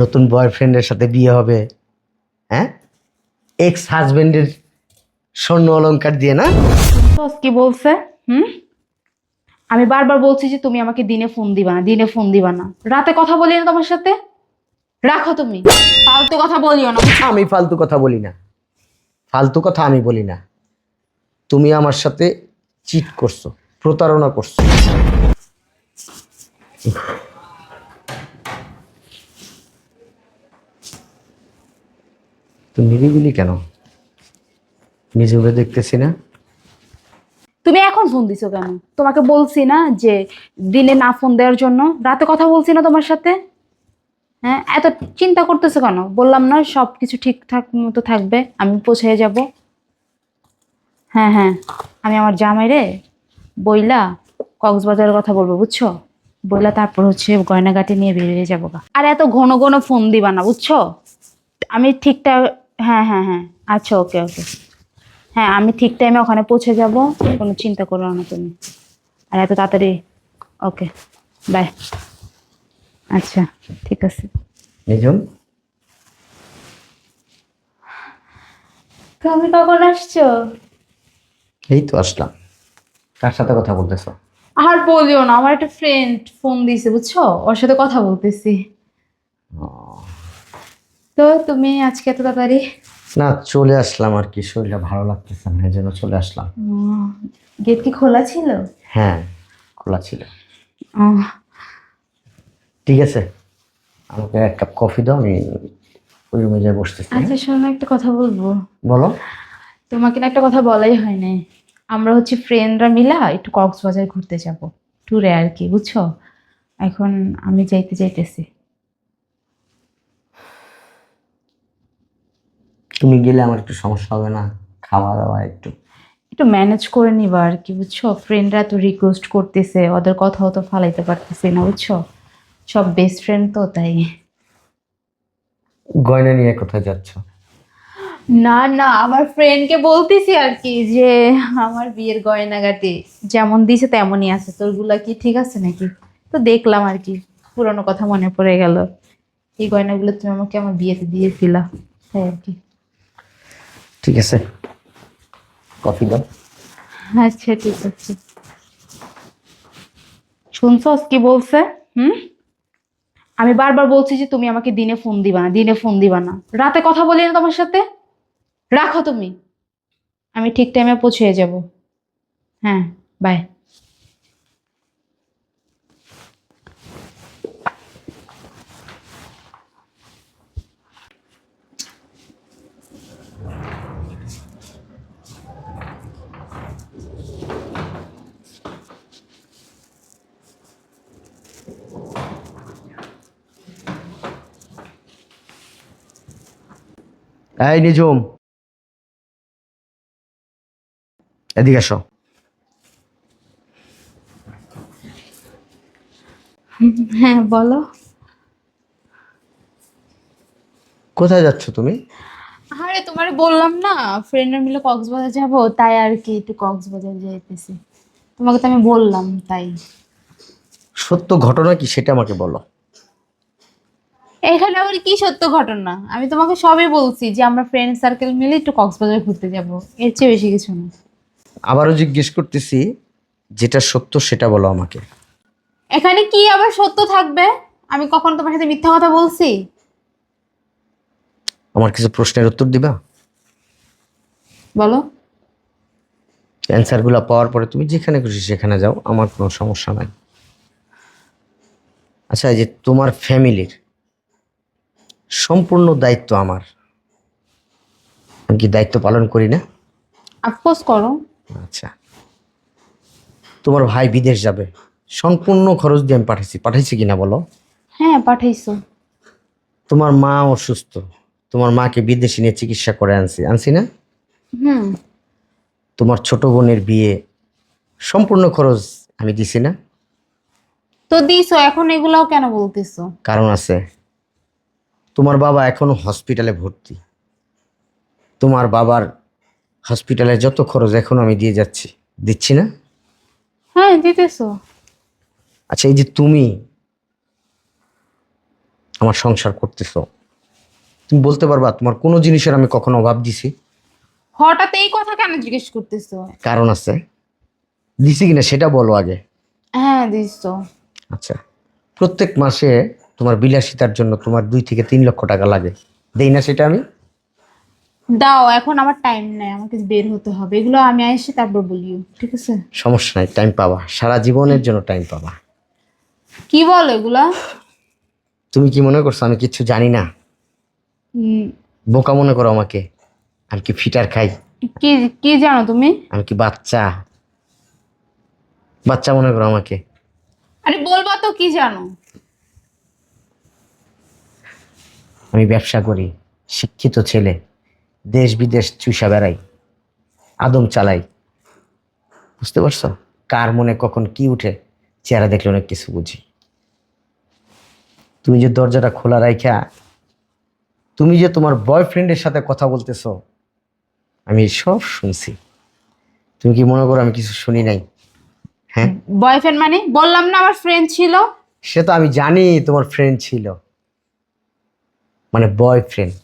নতুন বয়ফ্রেন্ডের সাথে বিয়ে হবে হ্যাঁ? এক্স হাজবেন্ডের স্বর্ণ অলংকার দিয়ে না? কি বলছে? হুম? আমি বারবার বলছি যে তুমি আমাকে দিনে ফোন দিবা না দিনে ফোন দিবা না। রাতে কথা বলি না তোমার সাথে? রাখো তুমি। ফালতু কথা বলিও না। আমি ফালতু কথা বলি না। ফালতু কথা আমি বলি না। তুমি আমার সাথে চিট করছ প্রতারণা করছ। তুমি নিরিবিলি কেন? নিজেকে দেখতেছি না। তুমি এখন ফোন দিছো কেন? তোমাকে বলছি না যে দিনে না ফোন দেওয়ার জন্য? রাতে কথা বলছি না তোমার সাথে? হ্যাঁ এত চিন্তা করতেছো কেন? বললাম না সব কিছু ঠিকঠাক মতো থাকবে, আমি পৌঁছে যাব। হ্যাঁ হ্যাঁ আমি আমার জামাইরে বইলা কক্সবাজারের কথা বলব, বুঝছ? বইলা তারপর হচ্ছে গয়নাগাটি নিয়ে বেরিয়ে যাব আর এত ঘন ঘন ফোন দিবা না, বুঝছ? আমি ঠিকঠাক হ্যাঁ হ্যাঁ হ্যাঁ। আচ্ছা ওকে ওকে। হ্যাঁ আমি ঠিক টাইমে ওখানে পৌঁছে যাব। কোনো চিন্তা করো না তুমি। আর এত তাড়াতাড়ি? ওকে বাই আচ্ছা ঠিক আছে। নিজম তুমি কখন আসছো? এই তো আসলাম। কার সাথে কথা বলতেছো? আর বলিও না আমার একটা ফ্রেন্ড ফোন দিয়েছে বুঝছ? ওর সাথে কথা বলতেছি। তো তুমি আজকে এত তাড়াতাড়ি? না চলে আসলাম আর কি শরীরটা ভালো লাগতেছে না এই জন্য চলে আসলাম। গেট কি খোলা ছিল? হ্যাঁ খোলা ছিল। ঠিক আছে আমাকে এক কাপ কফি দাও আমি ওই রুমে যাই বসতেছি? আচ্ছা শোনো একটা কথা বলব। বলো। তোমাকে না একটা কথা বলাই হয় নাই। আমরা হচ্ছে ফ্রেন্ডরা মিলা একটু কক্সবাজার ঘুরতে যাব। ট্যুরে আর কি বুঝছ? এখন আমি যাইতে যাইতেছি। তুমি গেলে আমার একটু সমস্যা হবে না? খাওয়া দাওয়া একটু। একটু ম্যানেজ করে নিবা আর কি বুঝছ? ফ্রেন্ডরা তো রিকোয়েস্ট করতেছে ওদের কথাও তো ফালাইতে পারতেছি না বুঝছ? সব বেস্ট ফ্রেন্ড তো তাই। গয়না নিয়ে কোথায় যাচ্ছ? না না আমার ফ্রেন্ডকে বলতেছি আর কি যে আমার বিয়ের গয়নাগাটি যেমন দিছে তেমনই আছে তোরগুলা কি ঠিক আছে নাকি? তো দেখলাম আর কি পুরনো কথা মনে পড়ে গেল। এই গয়নাগুলো তুমি আমাকে আমার বিয়েতে দিয়েছিলা তাই আর কি। ঠিক আছে। কফি দাও। আচ্ছা ঠিক আছে। শুনছস কি বলছে? হুম? আমি বারবার বলছি যে তুমি আমাকে দিনে ফোন দিবা না, দিনে ফোন দিবা না। রাতে কথা বলি না তোমার সাথে? রাখো তুমি। আমি ঠিক টাইমে পৌঁছে যাব। হ্যাঁ বাই এই নিজুম এদিকে আসো হ্যাঁ বলো। কোথায় যাচ্ছ তুমি? আরে তোমারে বললাম না ফ্রেন্ডরা মিলে কক্সবাজার যাব তাই আর কি একটু কক্সবাজার যাইতেছি। তোমাকে তো আমি বললাম তাই। সত্য ঘটনা কি সেটা আমাকে বলো। এখানে আবার কি সত্য ঘটনা? আমি তোমাকে সবই বলছি যে আমরা ফ্রেন্ড সার্কেল মিলে একটু কক্সবাজার ঘুরতে যাব। এর চেয়ে বেশি কিছু না। আবারও জিজ্ঞেস করতেছি যেটা সত্য সেটা বলো আমাকে। এখানে কি আবার সত্য থাকবে? আমি কখন তোমার সাথে মিথ্যা কথা বলছি? আমার কিছু প্রশ্নের উত্তর দিবা? বলো। অ্যান্সারগুলো পাওয়ার পরে তুমি যেখানে খুশি সেখানে যাও আমার কোনো সমস্যা নাই। আচ্ছা এই যে তোমার ফ্যামিলির সম্পূর্ণ দায়িত্ব আমার। আমি কি দায়িত্ব পালন করি না? আফকোর্স করো। আচ্ছা। তোমার ভাই বিদেশ যাবে। সম্পূর্ণ খরচ দিয়ে আমি পাঠাইছি। পাঠাইছি কিনা বলো? হ্যাঁ পাঠাইছো। তোমার মা অসুস্থ। তোমার মাকে বিদেশে নিয়ে চিকিৎসা করে আনছি। আনছি না? হুম। তোমার ছোট বোনের বিয়ে। সম্পূর্ণ খরচ আমি দিছি না। তো দিছো এখন এগুলাও কেন বলতেছো? কারণ আছে। তোমার বাবা এখনও হসপিটালে ভর্তি। তোমার বাবার হসপিটালে যত খরচ এখনও আমি দিয়ে যাচ্ছি। দিচ্ছি না? হ্যাঁ দিতেছো। আচ্ছা এই যে তুমি আমার সংসার করতেছো তুমি বলতে পারবা তোমার কোনো জিনিসের আমি কখনো অভাব দিছি? হঠাৎ এই কথা কেন জিজ্ঞেস করতেছো? কারণ আছে। দিছি কিনা সেটা বলো আগে। হ্যাঁ তো আচ্ছা প্রত্যেক মাসে তোমার বিলাসিতার জন্য তোমার দুই থেকে তিন লক্ষ টাকা লাগে। দেই না সেটা আমি? দাও এখন আমার টাইম নাই আমাকে বের হতে হবে। এগুলো আমি এসে তারপর বলিও ঠিক আছে? সমস্যা নাই টাইম পাবা। সারা জীবনের জন্য টাইম পাবা। কি বলো এগুলা? তুমি কি মনে করছ আমি কিছু জানি না? বোকা মনে করো আমাকে। আমি কি ফিটার খাই? কি কি জানো তুমি? আমি কি বাচ্চা? বাচ্চা মনে করো আমাকে। আরে বলবা তো কি জানো? আমি ব্যবসা করি শিক্ষিত ছেলে দেশ বিদেশ চুষা বেড়াই আদম চালাই। বুঝতে পারছ? কার মনে কখন কি উঠে চেহারা দেখলে অনেক কিছু বুঝি। তুমি যে দরজাটা খোলা রাইখা তুমি যে তোমার বয়ফ্রেন্ডের সাথে কথা বলতেছো আমি সব শুনছি। তুমি কি মনে করো আমি কিছু শুনি নাই? হ্যাঁ? বয়ফ্রেন্ড মানে? বললাম না আমার ফ্রেন্ড ছিল। সে তো আমি জানি তোমার ফ্রেন্ড ছিল। মানে বয়ফ্রেন্ড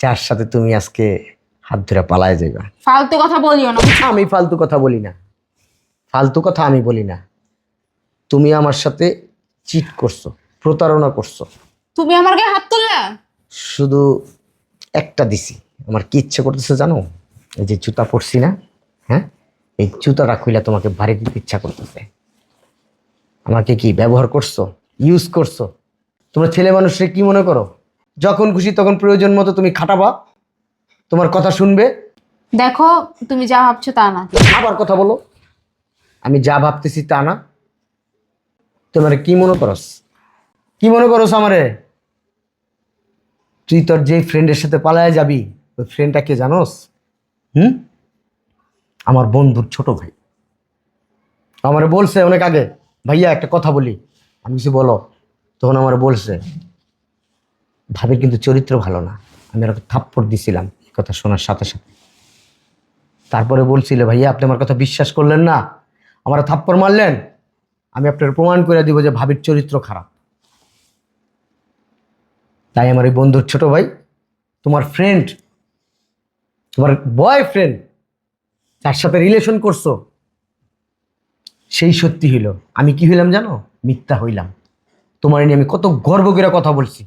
যার সাথে তুমি আজকে হাত ধরে পালায় যাইবা। ফালতু কথা বলিও না। আমি ফালতু কথা বলি না। ফালতু কথা আমি বলি না। তুমি আমার সাথে চিট করছ প্রতারণা করছ। তুমি আমার গায়ে হাত তুললে? শুধু একটা দিছি। আমার কি ইচ্ছে করতেছে জানো? এই যে জুতা পরছি না হ্যাঁ? এই জুতাটা খুইলা তোমাকে ভারী দিতে ইচ্ছা করতেছে। আমাকে কি ব্যবহার করছ? ইউজ করছ? তোমরা ছেলে মানুষের কি মনে করো? যখন খুশি তখন প্রয়োজন মতো তুমি খাটাবা। তোমার কথা শুনবে। দেখো তুমি যা ভাবছ তা না। আবার কথা বলো। আমি যা ভাবতেছি তা না। তোমার কি মনে করস? কি মনে করস আমারে? তুই তোর যেই ফ্রেন্ডের সাথে পালায় যাবি ওই ফ্রেন্ডটা কে জানোস? হুম? আমার বন্ধুর ছোট ভাই। আমারে বলছে অনেক আগে ভাইয়া একটা কথা বলি। আমি কিছু বলো। তখন আমার বলছে ভাবির কিন্তু চরিত্র ভালো না। আমি আর থাপ্পড় দিছিলাম, এই কথা শোনার সাথে সাথে। তারপরে বলছিল, ভাইয়া, আপনি আমার কথা বিশ্বাস করলেন না। আমার থাপ্পড় মারলেন। আমি আপনার প্রমাণ করে দিব যে ভাবির চরিত্র খারাপ। তাই আমার ওই বন্ধুর ছোট ভাই, তোমার ফ্রেন্ড তোমার বয়ফ্রেন্ড যার সাথে রিলেশন করছ, সেই সত্যি হইল। আমি কি হইলাম জানো? মিথ্যা হইলাম। তোমার নিয়ে আমি কত গর্ব করে কথা বলছি।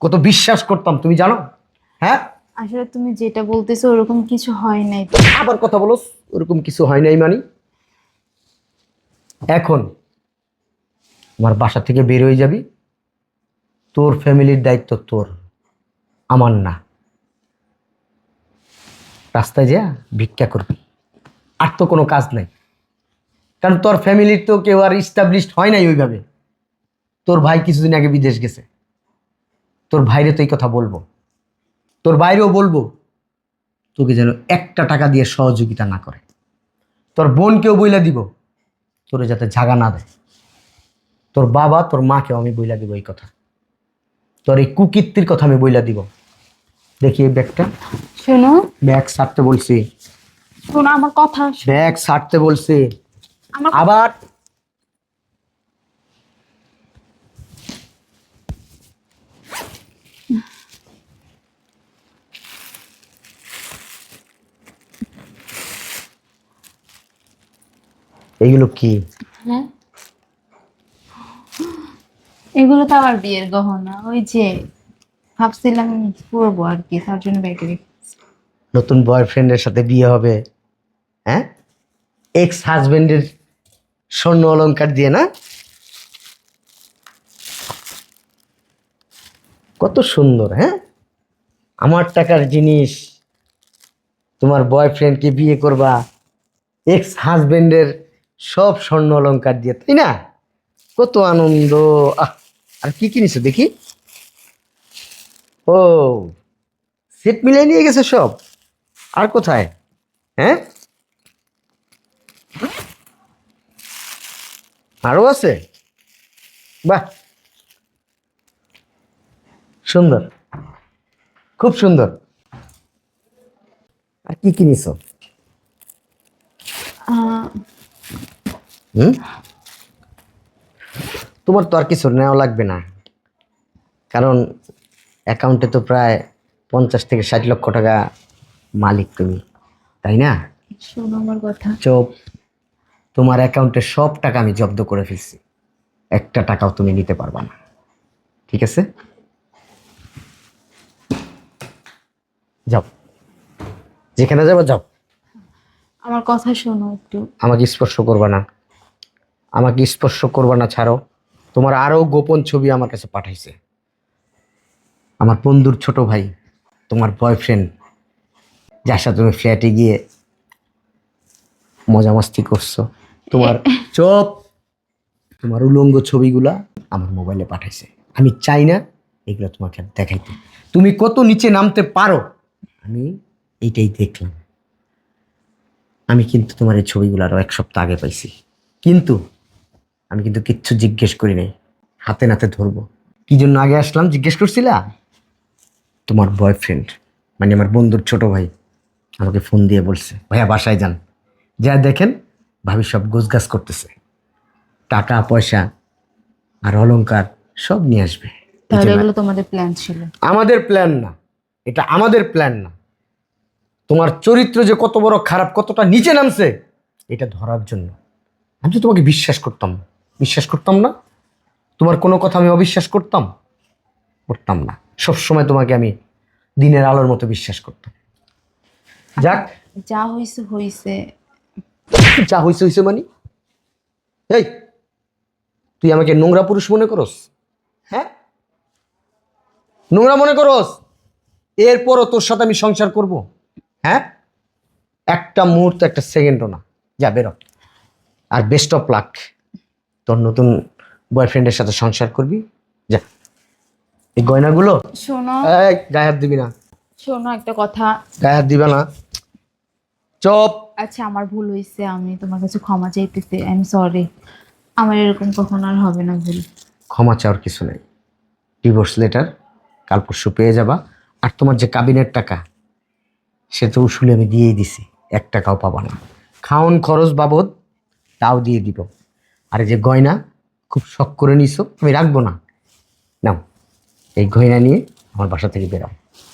কত বিশ্বাস করতাম তুমি জানো? হ্যাঁ? আসলে তুমি যেটা বলতেছো ওরকম কিছু হয় নাই। আবার কথা বলো ওরকম কিছু হয় নাই মানি? এখন আমার বাসা থেকে বের হয়ে যাবি তোর ফ্যামিলির দায়িত্ব তোর আমার না। রাস্তায় যা ভিক্ষা করবি। আর তো কোনো কাজ নাই। কারণ তোর ফ্যামিলির তো কেউ আর ইস্টাবলিশড হয় নাই ওইভাবে। তোর ভাই কিছুদিন আগে বিদেশ গেছে। তোর ভাইরে তো এই কথা বলব। তোর বাইরেও বলব তোকে যেন একটা টাকা দিয়ে সহযোগিতা না করে। তোর বোনকেও বইলা দিব তোরে যাতে জাগা না দেয়। তোর বাবা তোর মাকেও আমি বইলা দিব এই কথা। তোর এই কুকীর্তির কথা আমি বইলা দিব। দেখি এই ব্যাগটা। শোনো। ব্যাগ ছাড়তে বলছি। শোনো আমার কথা ব্যাগ ছাড়তে বলছি। আবার এইগুলো কি? হ্যাঁ? এগুলো তো আমার বিয়ের গহনা। ওই যে ভাবছিলাম পরবো আর কি তার জন্য ব্যাগে নতুন বয়ফ্রেন্ডের সাথে বিয়ে হবে হ্যাঁ? এক্স হাজবেন্ডের স্বর্ণ অলংকার দিয়ে না? কত সুন্দর হ্যাঁ? আমার টাকার জিনিস তোমার বয়ফ্রেন্ডকে বিয়ে করবা এক্স হাজবেন্ডের সব স্বর্ণ অলংকার দিয়ে, তাই না? কত আনন্দ। আহ, আর কি কিনেছো দেখি? ও, সেট মিলিয়ে নিয়ে গেছে সব। আর কোথায়? হ্যাঁ? আরও আছে? বাহ! সুন্দর। খুব সুন্দর। আর কি কিনিস হুম? তোমার তো আর কিছু নেওয়া লাগবে না। কারণ অ্যাকাউন্টে তো প্রায় পঞ্চাশ থেকে ষাট লক্ষ টাকা মালিক তুমি তাই না? শোনো আমার কথা। চোপ। তোমার অ্যাকাউন্টে সব টাকা আমি জব্দ করে ফেলছি। একটা টাকাও তুমি নিতে পারবা না। ঠিক আছে? যাও। যেখানে যাব যাও। আমার কথা শোনো একটু। আমাকে স্পর্শ করবা না। আমাকে স্পর্শ করবা না, ছাড়ো। তোমার আরও গোপন ছবি আমার কাছে পাঠাইছে। আমার বন্ধুর ছোট ভাই, তোমার বয়ফ্রেন্ড যার সাথে তুমি ফ্ল্যাটে গিয়ে মজা মাস্তি করছ। তোমার চোপ তোমার উলঙ্গ ছবিগুলা আমার মোবাইলে পাঠাইছে। আমি চাই না এগুলো তোমাকে দেখাইতে। তুমি কত নিচে নামতে পারো? আমি এইটাই দেখলাম। আমি কিন্তু তোমার এই ছবিগুলো আরও এক সপ্তাহ আগে পাইছি। কিন্তু আমি কিন্তু কিচ্ছু জিজ্ঞেস করি নাই। হাতে নাতে ধরবো। কি জন্য আগে আসলাম? জিজ্ঞেস করছিলা? তোমার বয়ফ্রেন্ড মানে আমার বন্ধুর ছোট ভাই আমাকে ফোন দিয়ে বলছে ভাইয়া বাসায় যান। যা দেখেন ভাবি সব গোছগাছ করতেছে। টাকা পয়সা আর অলংকার সব নিয়ে আসবে। তাহলে এগুলো তোমাদের প্ল্যান ছিল। আমাদের প্ল্যান না। এটা আমাদের প্ল্যান না। তোমার চরিত্র যে কত বড় খারাপ কতটা নিচে নামছে এটা ধরার জন্য। আমি তো তোমাকে বিশ্বাস করতাম। না। বিশ্বাস করতাম না? তোমার কোনো কথা আমি অবিশ্বাস করতাম? করতাম না। সবসময় তোমাকে আমি দিনের আলোর মতো বিশ্বাস করতাম। যাক। যা হইছে হইছে। যা হইছে হইছে মানে? এই তুই আমাকে নোংরা পুরুষ মনে করস? হ্যাঁ? নোংরা মনে করস? এরপরও তোর সাথে আমি সংসার করব? হ্যাঁ? একটা মুহূর্ত একটা সেকেন্ডও না। যা বেরো। আর বেস্ট অফ লাক তোর নতুন বয়ফ্রেন্ডের সাথে সংসার করবি। যা। এই গয়নাগুলো? শোনো। এই গায়ে হাত দিবি না। শোনো একটা কথা। গায়ে হাত দিবে না। চপ। আচ্ছা আমার ভুল হয়েছে আমি তোমার কাছে ক্ষমা চাইতেছি। আই এম সরি আমার এরকম কখনো আর হবে না ভুল। ক্ষমা চাওয়ার কিছু নেই। ডিভোর্স লেটার কাল পরশু পেয়ে যাবা। আর তোমার যে কাবিনের টাকা সে তো উসুলে আমি দিয়েই দিছি এক টাকাও পাবা না। খাওন খরচ বাবদ তাও দিয়ে দিব। আর যে গয়না খুব শখ করে নিছো আমি রাখব না। নাও এই গয়না নিয়ে আমার বাসা থেকে বেরাও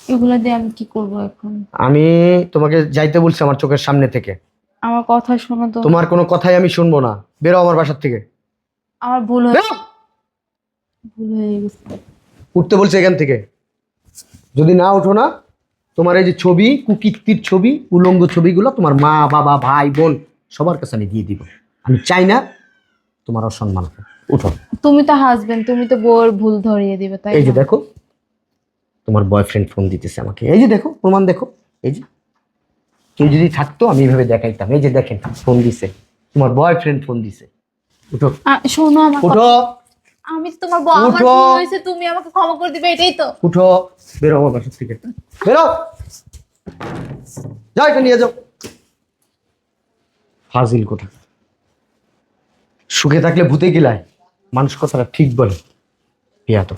এগুলো দিয়ে আমি কি করব এখন? আমি তোমাকে যাইতে বলছি আমার চোখের সামনে থেকে। আমার কথা শোনো তো। তোমার কোনো কথাই আমি শুনব না। বেরো আমার বাসার থেকে। আমার ভুল হয়ে ভুল হয়ে গেছে। উঠতে বলছে এখান থেকে। যদি না ওঠো না তোমার এই যে ছবি কুকীর্তির ছবি উলঙ্গ ছবিগুলো তোমার মা বাবা ভাই বোন সবার কাছে আমি দিয়ে দিব। আমি চাই না তোমার অসম্মান উঠো। তুমি তো হাজবেন্ড তুমি তো বউর ভুল ধরিয়ে দিবে তাই এই যে দেখো তোমার বয়ফ্রেন্ড ফোন দিতেছে আমাকে। এই যে দেখো প্রমাণ দেখো এই যে। কেউ যদি থাকতো আমি এভাবে দেখাইতাম। এই যে দেখেন ফোন দিছে। তোমার বয়ফ্রেন্ড ফোন দিছে। উঠো। শোনো আমার উঠো। আমি তো তোমার বউ আমার উঠো। ভুল হয়েছে তুমি আমাকে ক্ষমা করে দিবে এটাই তো। উঠো বেরো আমার বাসার থেকে। বেরো। যাও এটা নিয়ে যাও। ফাজিল কোথা সুখে থাকলে ভূতে গিলায়। মানুষ কথাটা ঠিক বলে। পিয়া তো